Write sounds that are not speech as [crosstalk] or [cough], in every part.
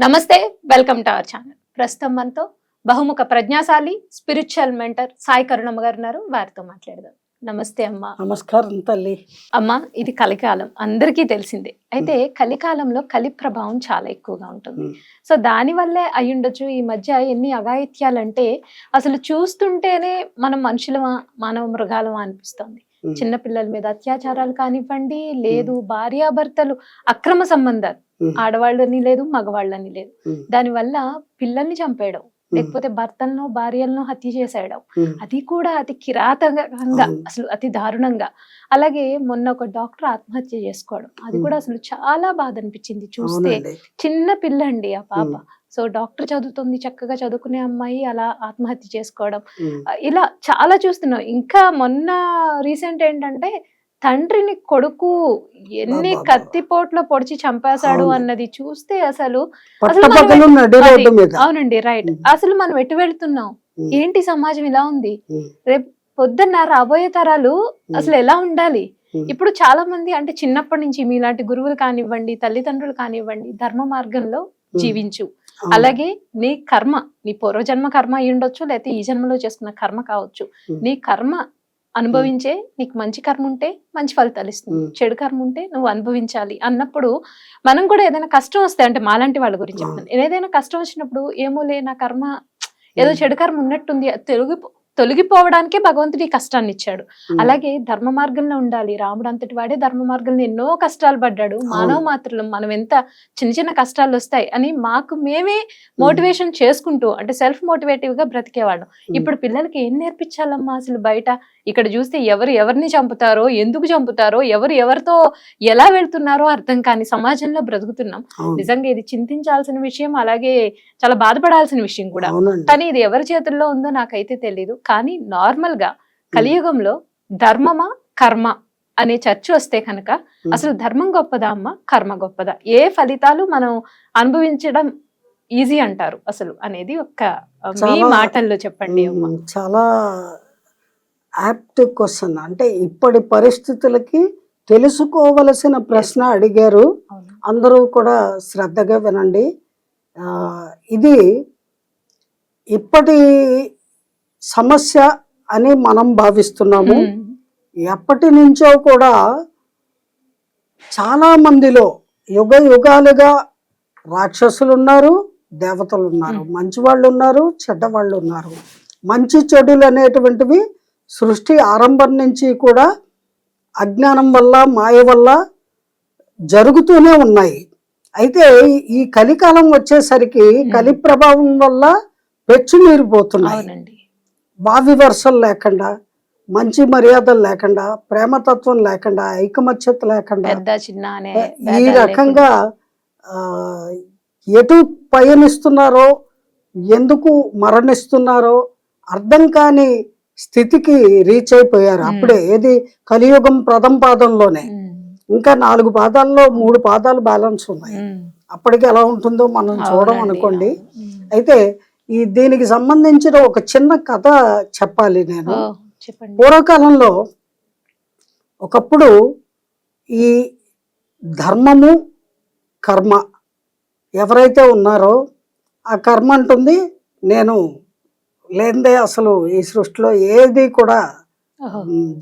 నమస్తే welcome to our channel. ప్రస్తుతం మనతో బహుముఖ ప్రజ్ఞాశాలి స్పిరిచువల్ మెంటర్ సాయి కరుణమ్మ గారు ఉన్నారు. వారితో మాట్లాడదాం. నమస్తే అమ్మ. నమస్కారం తల్లి. అమ్మ ఇది కలికాలం. అందరికీ తెలిసిందే. అయితే కలికాలంలో కలి ప్రభావం చాలా ఎక్కువగా ఉంటుంది. సో దాని వల్లే అయి ఉండొచ్చు ఈ మధ్య ఎన్ని అఘాయిత్యాలంటే అసలు చూస్తుంటేనే మనం మనుషులమా మానవ మృగాలమా అనిపిస్తుంది. ఉమ్. చిన్న పిల్లల మీద అత్యాచారాలు కానివ్వండి లేదు భార్యాభర్తలు అక్రమ సంబంధాలు. ఆడవాళ్ళని లేదు మగవాళ్ళని లేదు. దానివల్ల పిల్లల్ని చంపేయడం లేకపోతే భర్తలను భార్యలను హత్య చేసేయడం. అది కూడా అతి కిరాతకంగా. అసలు అతి దారుణంగా అలాగే మొన్న ఒక డాక్టర్ ఆత్మహత్య చేసుకోవడం అది. కూడా అసలు చాలా బాధ అనిపించింది చూస్తే చిన్న పిల్ల అండి ఆ పాప. సో డాక్టర్ చదువుతుంది చక్కగా చదువుకునే అమ్మాయి అలా ఆత్మహత్య చేసుకోవడం ఇలా చాలా చూస్తున్నాం ఇంకా మొన్న రీసెంట్ ఏంటంటే తండ్రిని కొడుకు ఎన్ని. కత్తిపోట్లో పొడిచి చంపేశాడు. అన్నది చూస్తే అసలు అవునండి రైట్. అసలు మనం ఎటు వెళ్తున్నాం. ఏంటి సమాజం ఇలా ఉంది. రేపు పొద్దున్న రాబోయే తరాలు. అసలు ఎలా ఉండాలి. ఇప్పుడు చాలా మంది అంటే చిన్నప్పటి నుంచి మీలాంటి గురువులు కానివ్వండి తల్లిదండ్రులు కానివ్వండి ధర్మ మార్గంలో. జీవించు. అలాగే నీ కర్మ నీ పూర్వజన్మ కర్మ అయి ఉండొచ్చు లేకపోతే ఈ జన్మలో చేసుకున్న కర్మ కావచ్చు. నీ కర్మ అనుభవించే నీకు మంచి కర్మ ఉంటే మంచి ఫలితాలు ఇస్తుంది. చెడు కర్మ ఉంటే నువ్వు అనుభవించాలి అన్నప్పుడు మనం కూడా ఏదైనా కష్టం వస్తే అంటే మాలాంటి వాళ్ళ గురించి. చెప్తాను ఏదైనా కష్టం వచ్చినప్పుడు ఏమో లే నా కర్మ ఏదో. చెడు కర్మ ఉన్నట్టుంది తొలగి తొలగిపోవడానికే భగవంతుడు ఈ కష్టాన్ని ఇచ్చాడు. అలాగే ధర్మ మార్గంలో ఉండాలి రాముడు అంతటి వాడే ధర్మ మార్గంలో ఎన్నో కష్టాలు పడ్డాడు మానవ. మాత్రులు మనం ఎంత చిన్న చిన్న కష్టాలు వస్తాయి అని మాకు మేమే మోటివేషన్ చేసుకుంటూ అంటే సెల్ఫ్ మోటివేటివ్గా బ్రతికేవాళ్ళం. ఇప్పుడు పిల్లలకి ఏం నేర్పించాలమ్మా అసలు బయట ఇక్కడ చూస్తే ఎవరు ఎవరిని చంపుతారో ఎందుకు చంపుతారో ఎవరు ఎవరితో ఎలా వెళ్తున్నారో అర్థం కాని సమాజంలో బ్రతుకుతున్నాం. నిజంగా ఇది చింతించాల్సిన విషయం అలాగే చాలా బాధపడాల్సిన విషయం కూడా. కానీ ఇది ఎవరి చేతుల్లో ఉందో నాకైతే తెలియదు కానీ నార్మల్గా కలియుగంలో ధర్మమా కర్మ అనే చర్చ వస్తే కనుక. అసలు ధర్మం గొప్పదా అమ్మ? కర్మ గొప్పదా? ఏ ఫలితాలు మనం అనుభవించడం ఈజీ అంటారు అసలు అనేది మీ చాలా- మాటల్లో చెప్పండి అమ్మ. చాలా యాప్ట్ క్వశ్చన్ అంటే ఇప్పటి పరిస్థితులకి తెలుసుకోవలసిన ప్రశ్న అడిగారు. అందరూ కూడా శ్రద్ధగా వినండి ఇది ఇప్పటి సమస్య అని మనం భావిస్తున్నాము. ఎప్పటి నుంచో కూడా చాలా మందిలో యుగ యుగాలుగా రాక్షసులు ఉన్నారు దేవతలు ఉన్నారు. మంచి వాళ్ళు ఉన్నారు చెడ్డ వాళ్ళు ఉన్నారు మంచి చెడులు అనేటువంటివి సృష్టి ఆరంభం నుంచి కూడా అజ్ఞానం వల్ల మాయ వల్ల జరుగుతూనే ఉన్నాయి. అయితే ఈ- కలికాలం వచ్చేసరికి కలి ప్రభావం వల్ల పెచ్చు మీరిపోతున్నాయి బావి వరుసలు లేకుండా మంచి మర్యాదలు లేకుండా ప్రేమతత్వం లేకుండా ఐకమత్యత లేకుండా ఈ రకంగా ఎటు పయనిస్తున్నారో ఎందుకు మరణిస్తున్నారో అర్థం కాని స్థితికి రీచ్ అయిపోయారు. అప్పుడే ఏది? కలియుగం ప్రథమ పాదంలోనే. ఇంకా నాలుగు పాదాల్లో మూడు పాదాలు బ్యాలెన్స్ ఉన్నాయి. అప్పటికి ఎలా ఉంటుందో మనం చూడం అవునండి, అనుకోండి. అయితే ఈ దీనికి సంబంధించిన ఒక చిన్న కథ చెప్పాలి నేను. పూర్వకాలంలో ఒకప్పుడు ఈ ధర్మము కర్మ ఎవరైతే ఉన్నారో ఆ కర్మ అంటుంది నేను లేనిదే అసలు ఈ సృష్టిలో ఏది కూడా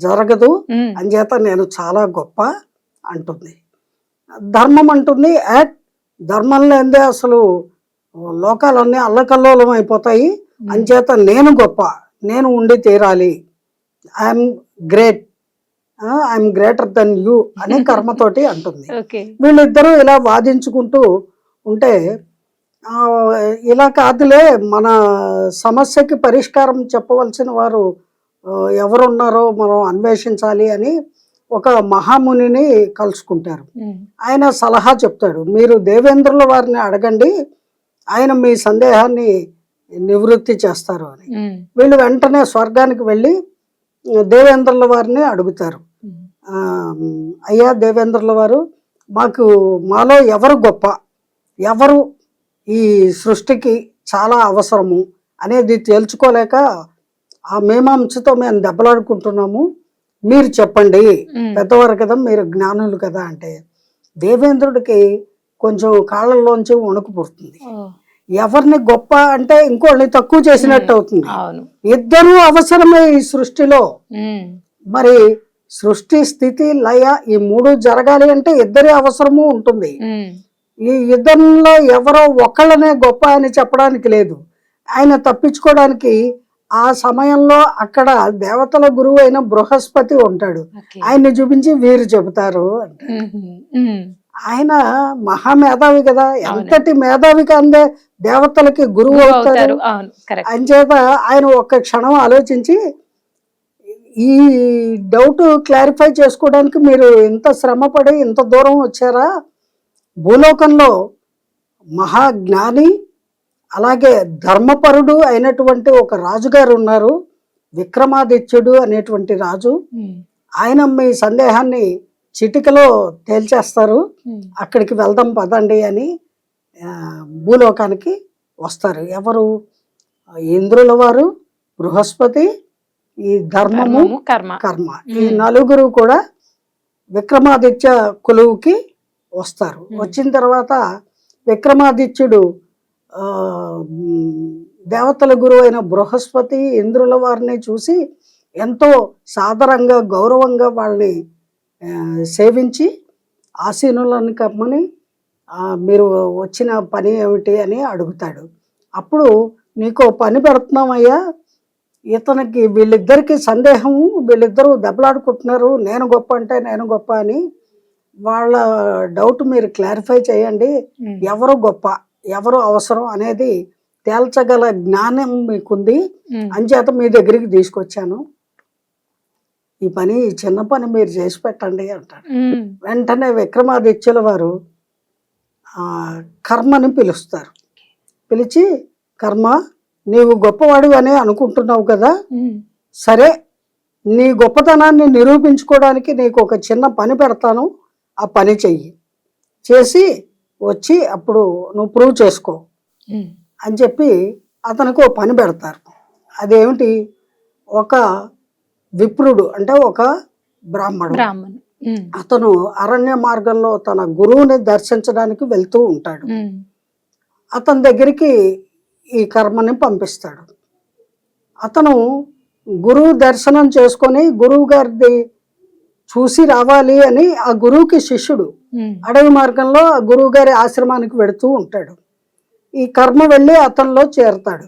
జరగదు. అంచేత నేను చాలా గొప్ప అంటుంది. ధర్మం అంటుంది. యాట్ ధర్మం లేనిదే అసలు లోకాలన్నీ అల్లకల్లోలం అయిపోతాయి. అంచేత నేను గొప్ప. నేను ఉండి తీరాలి. I'm great. I'm greater than you అనే [laughs] కర్మతోటి అంటుంది. వీళ్ళిద్దరూ ఇలా వాదించుకుంటూ ఉంటే ఇలా కాదులే మన సమస్యకి పరిష్కారం చెప్పవలసిన వారు ఎవరున్నారో మనం అన్వేషించాలి అని ఒక మహామునిని కలుసుకుంటారు. ఆయన సలహా చెప్తాడు మీరు దేవేంద్రుల వారిని అడగండి ఆయన మీ సందేహాన్ని నివృత్తి చేస్తారు అని. వీళ్ళు వెంటనే స్వర్గానికి వెళ్ళి దేవేంద్రుల వారిని అడుగుతారు. అయ్యా దేవేంద్రుల వారు మాకు మాలో ఎవరు గొప్ప? ఎవరు ఈ సృష్టికి చాలా అవసరము అనేది తేల్చుకోలేక ఆ మీమాంసతో మేము దెబ్బలాడుకుంటున్నాము. మీరు చెప్పండి. పెద్దవారు కదా మీరు జ్ఞానులు కదా అంటే దేవేంద్రుడికి కొంచెం కాళ్ళల్లోంచి వణుకు పుడుతుంది. ఎవరిని గొప్ప అంటే ఇంకోళ్ళని తక్కువ చేసినట్టు అవుతుంది. ఇద్దరూ అవసరమే ఈ సృష్టిలో. మరి సృష్టి స్థితి లయ ఈ మూడు జరగాలి అంటే ఇద్దరి అవసరము ఉంటుంది. ఈ యుద్ధంలో ఎవరో ఒకళ్ళనే గొప్ప అని చెప్పడానికి లేదు. ఆయన తప్పించుకోవడానికి ఆ సమయంలో అక్కడ దేవతల గురువు అయిన బృహస్పతి ఉంటాడు. ఆయన్ని చూపించి వీరు చెబుతారు ఆయన మహామేధావి కదా. ఎంతటి మేధావికి అందే దేవతలకి గురువు అవుతారు. అంచేత ఆయన ఒక్క క్షణం ఆలోచించి ఈ డౌట్ క్లారిఫై చేసుకోవడానికి మీరు ఇంత శ్రమపడి ఇంత దూరం వచ్చారా? భూలోకంలో మహాజ్ఞాని అలాగే ధర్మపరుడు అయినటువంటి ఒక రాజుగారు ఉన్నారు విక్రమాదిత్యుడు అనేటువంటి రాజు. ఆయన మీ సందేహాన్ని చిటికలో తేల్చేస్తారు. అక్కడికి వెళ్దాం పదండి అని భూలోకానికి వస్తారు. ఎవరు? ఇంద్రుల వారు బృహస్పతి ఈ ధర్మము కర్మ. కర్మ. ఈ. నలుగురు కూడా విక్రమాదిత్య కొలువుకి వస్తారు. వచ్చిన తర్వాత విక్రమాదిత్యుడు దేవతల గురువు అయిన బృహస్పతి ఇంద్రుల వారిని చూసి ఎంతో సాదరంగా గౌరవంగా వాళ్ళని సేవించి ఆసీనులను కమ్మని మీరు వచ్చిన పని ఏమిటి అని అడుగుతాడు. అప్పుడు నీకు పని పెడుతున్నామయ్యా. ఇతనికి వీళ్ళిద్దరికి సందేహం వీళ్ళిద్దరూ దెబ్బలాడుకుంటున్నారు. నేను గొప్ప అంటే నేను గొప్ప అని వాళ్ళ డౌట్ మీరు క్లారిఫై చేయండి. ఎవరు గొప్ప ఎవరు అవసరం అనేది తేల్చగల జ్ఞానం మీకుంది. అంచేత మీ దగ్గరికి తీసుకొచ్చాను. ఈ పని ఈ చిన్న పని మీరు చేసి పెట్టండి అంటాడు. వెంటనే విక్రమాదిత్యుల వారు ఆ, కర్మని పిలుస్తారు. పిలిచి కర్మ నీవు గొప్పవాడు అని అనుకుంటున్నావు కదా? సరే నీ గొప్పతనాన్ని నిరూపించుకోవడానికి నీకు ఒక చిన్న పని పెడతాను. ఆ పని చెయ్యి. చేసి వచ్చి అప్పుడు నువ్వు ప్రూవ్ చేసుకో అని చెప్పి అతనికి ఒక పని పెడతారు. అదేమిటి? ఒక విప్రుడు అంటే ఒక బ్రాహ్మణుడు అతను అరణ్య మార్గంలో తన గురువుని దర్శించడానికి వెళ్తూ ఉంటాడు. అతని దగ్గరికి ఈ కర్మని పంపిస్తాడు. అతను గురువు దర్శనం చేసుకొని గురువు గారిది చూసి రావాలి అని ఆ గురువుకి శిష్యుడు అడవి మార్గంలో ఆ గురువు గారి ఆశ్రమానికి వెడుతూ ఉంటాడు. ఈ కర్మ వెళ్ళి అతనిలో చేరతాడు.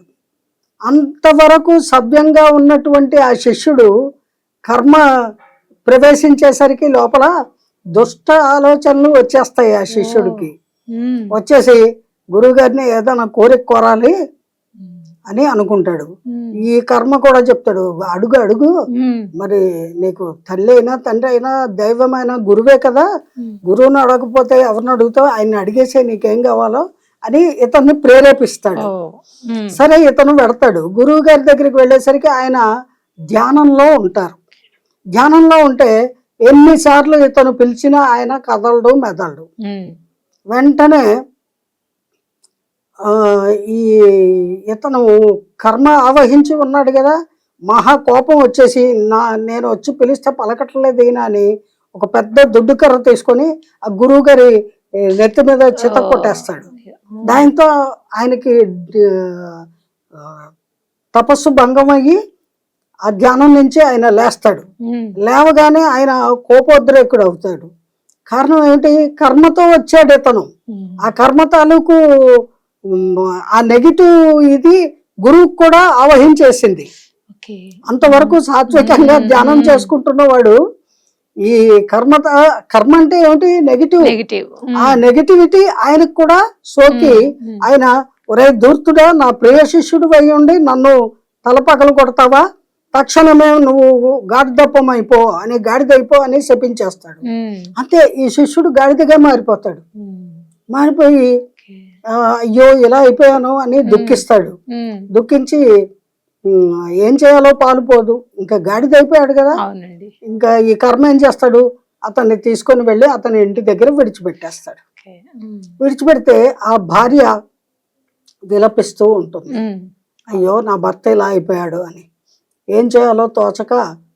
అంతవరకు సభ్యంగా ఉన్నటువంటి ఆ శిష్యుడు కర్మ ప్రవేశించేసరికి లోపల దుష్ట ఆలోచనలు వచ్చేస్తాయి ఆ శిష్యుడికి. వచ్చేసి గురువుగారిని ఏదైనా కోరిక కోరాలి అని అనుకుంటాడు. ఈ కర్మ కూడా చెప్తాడు. అడుగు అడుగు. మరి నీకు తల్లి అయినా తండ్రి అయినా దైవమైన గురువే కదా. గురువుని అడగకపోతే ఎవరిని అడుగుతావు? ఆయన్ని అడిగేసే నీకేం కావాలో అని ఇతన్ని ప్రేరేపిస్తాడు. సరే ఇతను పెడతాడు గురువు గారి దగ్గరికి వెళ్ళేసరికి ఆయన ధ్యానంలో ఉంటారు. ధ్యానంలో ఉంటే ఎన్నిసార్లు ఇతను పిలిచినా ఆయన కదలడు మెదలడు. వెంటనే ఈ ఇతను కర్మ ఆవహించి ఉన్నాడు కదా మహా కోపం వచ్చేసి నా నేను వచ్చి పిలిస్తే పలకట్లేదు ఈయన అని ఒక పెద్ద దుడ్డు కర్ర తీసుకొని ఆ గురువు గారి నెత్తి మీద చిత కొట్టేస్తాడు. దాంతో ఆయనకి తపస్సు భంగం అయ్యి ఆ ధ్యానం నుంచి ఆయన లేస్తాడు. లేవగానే ఆయన కోపోద్రేకుడు అవుతాడు. కారణం ఏంటి? కర్మతో వచ్చాడు ఇతను. ఆ కర్మ తాలూకు ఆ నెగిటివ్ ఇది గురువుకు కూడా ఆవహించేసింది అంతవరకు సాత్వికంగా ధ్యానం చేసుకుంటున్నవాడు ఈ కర్మ కర్మ అంటే ఏమిటి? నెగిటివ్ నెగిటివ్ ఆ నెగిటివిటీ ఆయనకు కూడా సోకి. ఆయన ఒరే దూర్తుడా నా ప్రియ శిష్యుడు అయి ఉండి నన్ను తలపగలు కొడతావా? తక్షణమే నువ్వు గాడిదప్పం అయిపో అని గాడిదైపో అని శపించేస్తాడు. అంతే ఈ శిష్యుడు గాడిదగా మారిపోతాడు. మారిపోయి అయ్యో ఇలా అయిపోయాను అని దుఃఖిస్తాడు. దుఃఖించి "ఉమ్, ఏం చేయాలో పాలుపోదు. ఇంకా గాడిద అయిపోయాడు కదా. ఇంకా ఈ కర్మ ఏం చేస్తాడు? అతన్ని తీసుకొని వెళ్ళి అతని ఇంటి దగ్గర విడిచిపెట్టేస్తాడు. విడిచిపెడితే ఆ భార్య విలపిస్తూ ఉంటుంది. అయ్యో నా భర్త ఇలా అయిపోయాడు అని. ఏం చేయాలో తోచక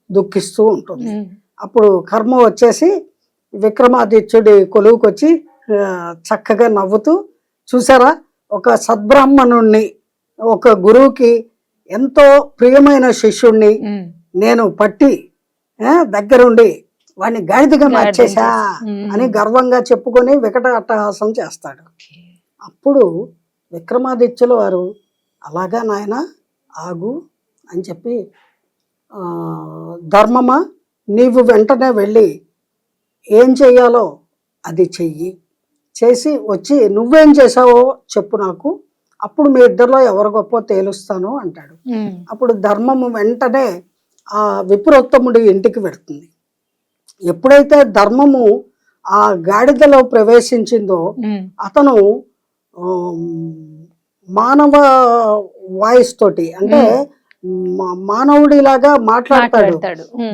దుఃఖిస్తూ ఉంటుంది. అప్పుడు కర్మ వచ్చేసి విక్రమాదిత్యుడి కొలువుకి వచ్చి ఆ, చక్కగా నవ్వుతూ చూసారా ఒక సద్బ్రాహ్మణుణ్ణి ఒక గురువుకి ఎంతో ప్రియమైన శిష్యుణ్ణి. నేను పట్టి దగ్గరుండి వాడిని గాడిదగా గాడిదగా మార్చేశా చేసి. ఉమ్. అని గర్వంగా చెప్పుకొని వికట అట్టహాసం చేస్తాడు. అప్పుడు విక్రమాదిత్యుల వారు అలాగా నాయన ఆగు అని చెప్పి ధర్మమా నీవు వెంటనే వెళ్ళి ఏం చెయ్యాలో అది చెయ్యి చేసి వచ్చి నువ్వేం చేసావో చెప్పు నాకు అప్పుడు మీ ఇద్దరిలో ఎవరు గొప్ప తేలుస్తాను అంటాడు. అప్పుడు ధర్మము వెంటనే ఆ విప్రోత్తముడి ఇంటికి వెళ్తుంది ఎప్పుడైతే ధర్మము ఆ గాడిదలో ప్రవేశించిందో. అతను మానవ వాయిస్ తోటి అంటే మానవుడిలాగా మాట్లాడతాడు.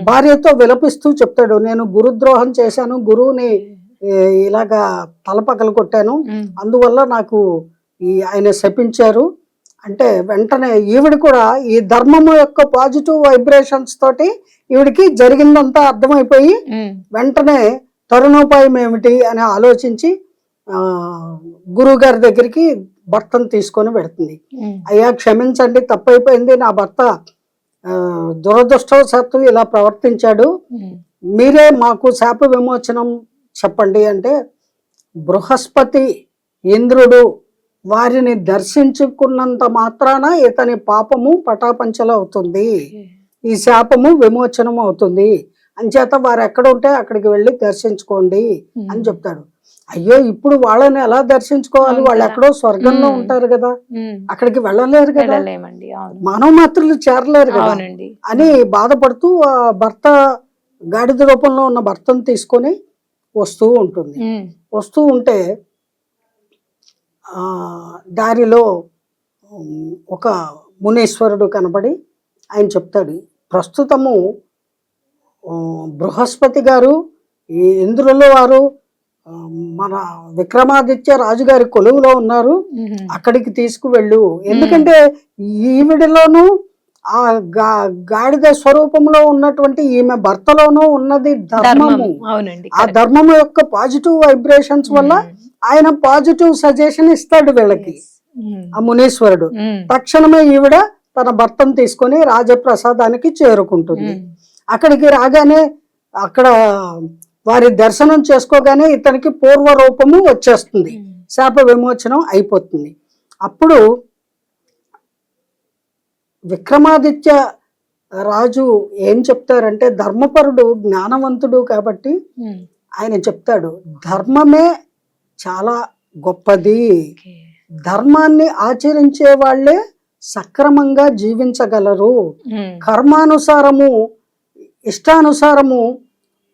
భార్యతో విలపిస్తూ చెప్తాడు నేను గురుద్రోహం చేశాను గురువుని ఇలాగా తలపగలు కొట్టాను. అందువల్ల నాకు ఈ ఆయన శపించారు అంటే వెంటనే ఈవిడ కూడా ఈ ధర్మము యొక్క పాజిటివ్ వైబ్రేషన్స్ తోటి ఈవిడికి జరిగిందంతా అర్థమైపోయి. వెంటనే తరుణోపాయం ఏమిటి అని ఆలోచించి ఆ, గురువు గారి దగ్గరికి భర్తను తీసుకొని పెడుతుంది. అయ్యా క్షమించండి తప్పైపోయింది నా భర్త దురదృష్టవశాత్తు ఇలా ప్రవర్తించాడు. మీరే మాకు శాప విమోచనం చెప్పండి అంటే బృహస్పతి ఇంద్రుడు వారిని దర్శించుకున్నంత మాత్రాన ఇతని పాపము పటాపంచలు అవుతుంది. ఈ శాపము విమోచనం అవుతుంది. అంచేత వారు ఎక్కడ ఉంటే అక్కడికి వెళ్ళి దర్శించుకోండి అని చెప్తాడు. అయ్యో ఇప్పుడు వాళ్ళని ఎలా దర్శించుకోవాలి? వాళ్ళు. ఎక్కడో స్వర్గంలో. ఉంటారు కదా. అక్కడికి వెళ్ళలేరు కదా. మానవ మాత్రులు చేరలేరు కదా. అని బాధపడుతూ ఆ భర్త గాడిద రూపంలో ఉన్న భర్తను తీసుకొని వస్తూ ఉంటుంది. వస్తూ ఉంటే దారిలో ఒక మునీశ్వరుడు కనబడి ఆయన చెప్తాడు ప్రస్తుతము బృహస్పతి గారు ఈ ఇంద్రుల వారు మన విక్రమాదిత్య రాజుగారి కొలువులో ఉన్నారు. అక్కడికి తీసుకువెళ్ళు ఎందుకంటే ఈవిడలోను ఆ గా గాడిద స్వరూపంలో ఉన్నటువంటి ఈమె భర్తలోనూ ఉన్నది ధర్మము ధర్మం అవునండి ఆ. ధర్మము యొక్క పాజిటివ్ వైబ్రేషన్స్ వల్ల. ఆయన పాజిటివ్ సజెషన్ ఇస్తాడు వీళ్ళకి. ఆ మునీశ్వరుడు. తక్షణమే ఈవిడ తన భర్తను తీసుకొని రాజప్రసాదానికి చేరుకుంటుంది. అక్కడికి రాగానే అక్కడ వారి దర్శనం చేసుకోగానే ఇతనికి పూర్వ రూపము వచ్చేస్తుంది. శాప విమోచనం అయిపోతుంది అప్పుడు విక్రమాదిత్య రాజు ఏం చెప్తారంటే ధర్మపరుడు జ్ఞానవంతుడు కాబట్టి. ఆయన చెప్తాడు ధర్మమే చాలా గొప్పది. ధర్మాన్ని ఆచరించే వాళ్ళే సక్రమంగా జీవించగలరు. కర్మానుసారము ఇష్టానుసారము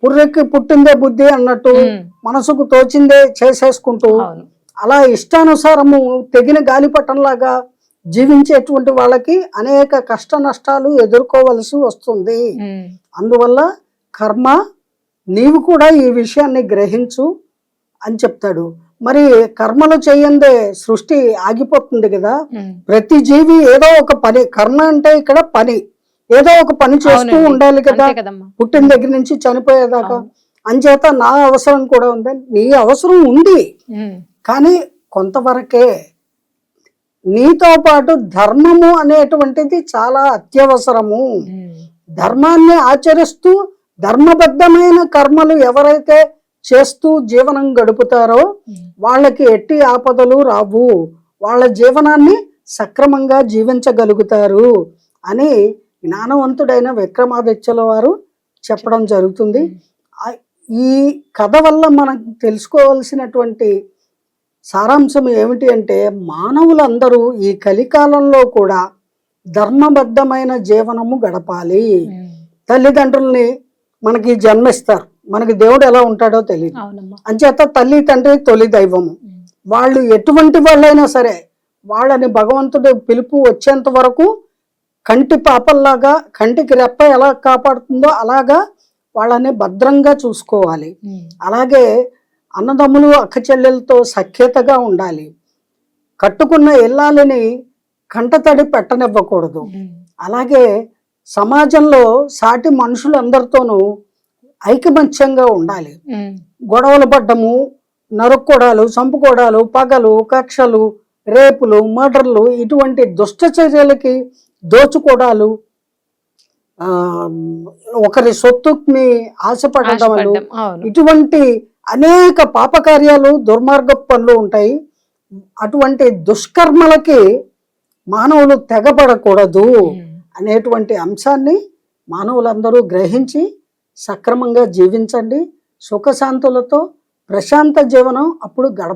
పుర్రెక్కి పుట్టిందే బుద్ధి అన్నట్టు. మనసుకు తోచిందే చేసేసుకుంటూ అలా ఇష్టానుసారము తెగిన గాలిపటంలాగా జీవించేటువంటి వాళ్ళకి అనేక కష్ట నష్టాలు ఎదుర్కోవలసి వస్తుంది. అందువల్ల కర్మ నీవు కూడా ఈ విషయాన్ని గ్రహించు అని చెప్తాడు మరి కర్మలు చేయందే సృష్టి ఆగిపోతుంది కదా. ప్రతి జీవి ఏదో ఒక పని కర్మ అంటే ఇక్కడ పని ఏదో ఒక పని చేస్తూ. ఉండాలి కదా పుట్టిన దగ్గర నుంచి చనిపోయేదాకా. అంచేత నా అవసరం కూడా ఉంది నీ అవసరం ఉంది. కానీ కొంతవరకే నీతో పాటు ధర్మము అనేటువంటిది చాలా అత్యవసరము ఉమ్. ధర్మాన్ని ఆచరిస్తూ ధర్మబద్ధమైన కర్మలు ఎవరైతే చేస్తూ జీవనం గడుపుతారో ఉమ్. వాళ్ళకి ఎట్టి ఆపదలు రావు వాళ్ళ జీవనాన్ని సక్రమంగా జీవించగలుగుతారు అని జ్ఞానవంతుడైన విక్రమాదిత్యుల వారు చెప్పడం జరుగుతుంది ఆ- ఈ కథ వల్ల మనం తెలుసుకోవాల్సినటువంటి సారాంశం ఏమిటి అంటే మానవులందరూ ఈ కలికాలంలో కూడా ధర్మబద్ధమైన జీవనము గడపాలి. తల్లిదండ్రుల్ని మనకి జన్మిస్తారు మనకి దేవుడు ఎలా ఉంటాడో తెలియదు అంచేత తల్లి తండ్రి తొలి దైవము. వాళ్ళు ఎటువంటి వాళ్ళైనా సరే వాళ్ళని భగవంతుడు పిలుపు వచ్చేంత వరకు కంటి పాపల్లాగా కంటికి రెప్ప ఎలా కాపాడుతుందో అలాగా వాళ్ళని భద్రంగా చూసుకోవాలి. అలాగే అన్నదమ్ములు అక్క చెల్లెలతో సఖ్యతగా ఉండాలి కట్టుకున్న ఇల్లాలని కంటతడి పెట్టనివ్వకూడదు. అలాగే సమాజంలో సాటి మనుషులందరితోనూ ఐకమత్యంగా ఉండాలి. గొడవలు పడ్డము నరుక్కోడాలు చంపుకోడాలు పగలు కక్షలు రేపులు మర్డర్లు ఇటువంటి దుష్ట చర్యలకి దోచుకోడాలు ఒకరి సొత్తుని ఆశపడ్డం. ఇటువంటి అనేక పాపకార్యాలు దుర్మార్గ పనులు ఉంటాయి అటువంటి దుష్కర్మలకి మానవులు తెగపడకూడదు ఉమ్. అనేటువంటి అంశాన్ని మానవులందరూ గ్రహించి సక్రమంగా జీవించండి సుఖశాంతులతో ప్రశాంత జీవనం అప్పుడు గడప